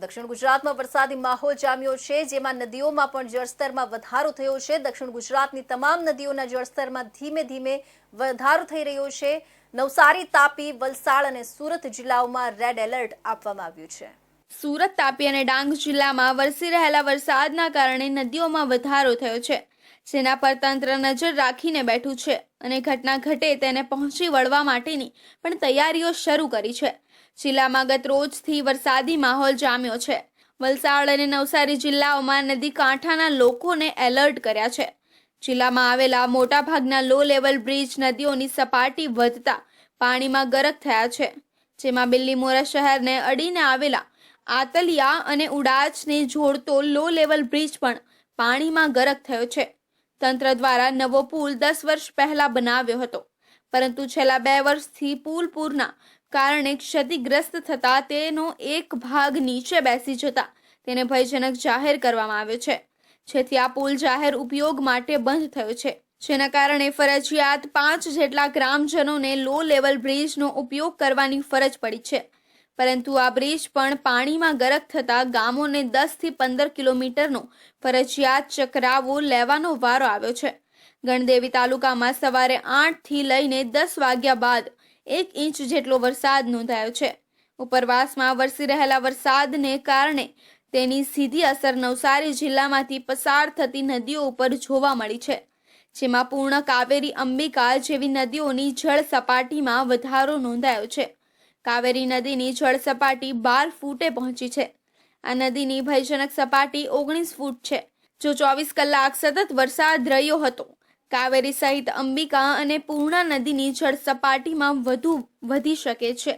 દક્ષિણ ગુજરાતમાં વરસાદી માહોલ જામ્યો છે, જેમાં નદીઓમાં પણ જળસ્તરમાં વધારો થયો છે. દક્ષિણ ગુજરાતની તમામ નદીઓના જળસ્તરમાં ધીમે ધીમે વધારો થઈ રહ્યો છે. નવસારી, તાપી, વલસાડ અને સુરત જિલ્લાઓમાં રેડ એલર્ટ આપવામાં આવ્યું છે. સુરત, તાપી અને ડાંગ જિલ્લામાં વરસી રહેલા વરસાદના કારણે નદીઓમાં વધારો થયો છે. જેના પર તંત્ર નજર રાખીને બેઠું છે અને ઘટના ઘટે તેને પહોંચી વળવા માટેની પણ તૈયારીઓ શરૂ કરી છે. જિલ્લામાં ગત રોજથી વરસાદી માહોલ જામ્યો છે. વલસાડ અને નવસારી જિલ્લાઓમાં નદી કાંઠાના લોકોને એલર્ટ કર્યા છે. જિલ્લામાં આવેલા મોટાભાગના લો લેવલ બ્રિજ નદીઓની સપાટી વધતા પાણીમાં ગરક થયા છે. જેમાં બિલ્લીમોરા શહેરને અડીને આવેલા આતલિયા અને ઉડાચને જોડતો લો લેવલ બ્રિજ પણ પાણીમાં ગરક થયો છે. તંત્ર દ્વારા નવો પુલ દસ વર્ષ પહેલા બનાવ્યો હતો. પરંતુ છેલ્લા બે વર્ષથી પુલ પૂરના કારણે ક્ષતિગ્રસ્ત થતા તેનો એક ભાગ નીચે બેસી જતા તેને ભયજનક જાહેર કરવામાં આવ્યો છે. જેથી આ પુલ જાહેર ઉપયોગ માટે બંધ થયો છે. જેના કારણે ફરજિયાત પાંચ જેટલા ગ્રામજનોને લો લેવલ બ્રિજનો ઉપયોગ કરવાની ફરજ પડી છે. પરંતુ આ બ્રિજ પણ પાણીમાં ગરક થતા ગામોને દસથી પંદર કિલોમીટરનો ફરજિયાત ચકરાવો લેવાનો વારો આવ્યો છે. ગણદેવી તાલુકામાં સવારે આઠથી લઈને દસ વાગ્યા બાદ એક ઇંચ જેટલો વરસાદ નોંધાયો છે. ઉપરવાસમાં વરસી રહેલા વરસાદને કારણે તેની સીધી અસર નવસારી જિલ્લામાંથી પસાર થતી નદીઓ ઉપર જોવા મળી છે. જેમાં પૂર્ણ કાવેરી અંબિકા જેવી નદીઓની જળ સપાટીમાં વધારો નોંધાયો છે. કાવેરી નદીની જળ સપાટી બાર ફૂટે પહોંચી છે. આ નદીની ભયજનક સપાટી ઓગણીસ ફૂટ છે. જો ચોવીસ કલાક સતત વરસાદ રહ્યો હતો, કાવેરી સહિત અંબિકા અને પૂર્ણા નદીની જળ સપાટીમાં વધુ વધી શકે છે.